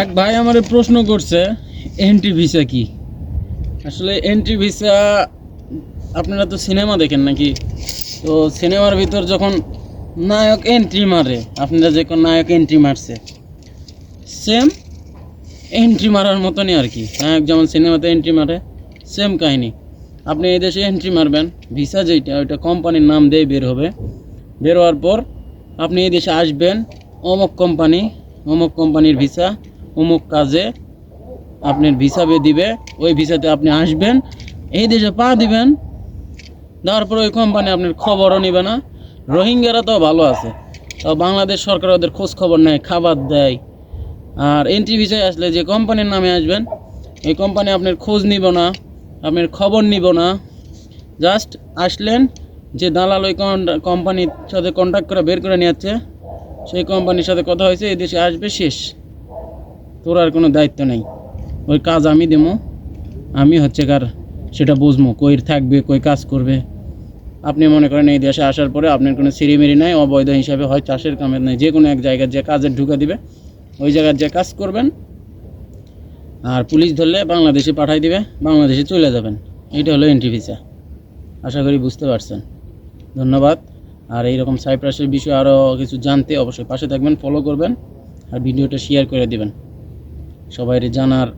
এক ভাই আমার প্রশ্ন করছে এন্ট্রি ভিসা কি? আসলে এন্ট্রি ভিসা আপনারা তো সিনেমা দেখেন নাকি? তো সিনেমার ভিতর যখন নায়ক এন্ট্রি মারে, আপনারা যে কোন নায়ক এন্ট্রি মারছে সেম এন্ট্রি মারার মতনই আর কি। নায়ক যেমন সিনেমাতে এন্ট্রি মারে সেম কাহিনী। আপনি এই দেশে এন্ট্রি মারবেন ভিসা যেটা ওইটা কোম্পানির নাম দিয়ে বের হবে। বের হওয়ার পর আপনি এই দেশে আসবেন, অমুক কোম্পানি অমুক কোম্পানির ভিসা অমুক কাজে আপনার ভিসা বে দিবে, ওই ভিসাতে আপনি আসবেন, এই দেশে পা দিবেন, দেওয়ার ওই কোম্পানি আপনার খবরও নেবে না। রোহিঙ্গারা তো ভালো আছে তো বাংলাদেশ সরকার ওদের খোঁজ খবর নেয়, খাবার দেয়। আর এন্ট্রি ভিসায় আসলে যে কোম্পানির নামে আসবেন এই কোম্পানি আপনার খোঁজ নিব না, আপনার খবর নিব না। জাস্ট আসলেন, যে দালাল ওই কোম্পানির সাথে কন্ট্যাক্ট করে বের করে নিয়ে যাচ্ছে, সেই কোম্পানির সাথে কথা হয়েছে, এই দেশে আসবে, শেষ। তোর আর কোনো দায়িত্ব নেই। ওই কাজ আমি দেবো। আমি হচ্ছে কার সেটা বুঝব, কই থাকবে, কই কাজ করবে। আপনি মনে করেন এই দেশে আসার পরে আপনার কোনো সিঁড়িমিড়ি নাই, অবৈধ হিসাবে হয়, চাষের কামের নাই। যে কোনো এক জায়গায় যে কাজের ঢুকে দিবে, ওই জায়গার যে কাজ করবেন, আর পুলিশ ধরলে বাংলাদেশে পাঠাই দিবে, বাংলাদেশে চলে যাবেন। এইটা হলো এন্ট্রি ভিসা আশা করি বুঝতে পারছেন। ধন্যবাদ। আর এইরকম সাইপ্রাসের বিষয়ে আরও কিছু জানতে অবশ্যই পাশে থাকবেন ফলো করবেন, আর ভিডিওটা শেয়ার করে দিবেন। সবাই জানার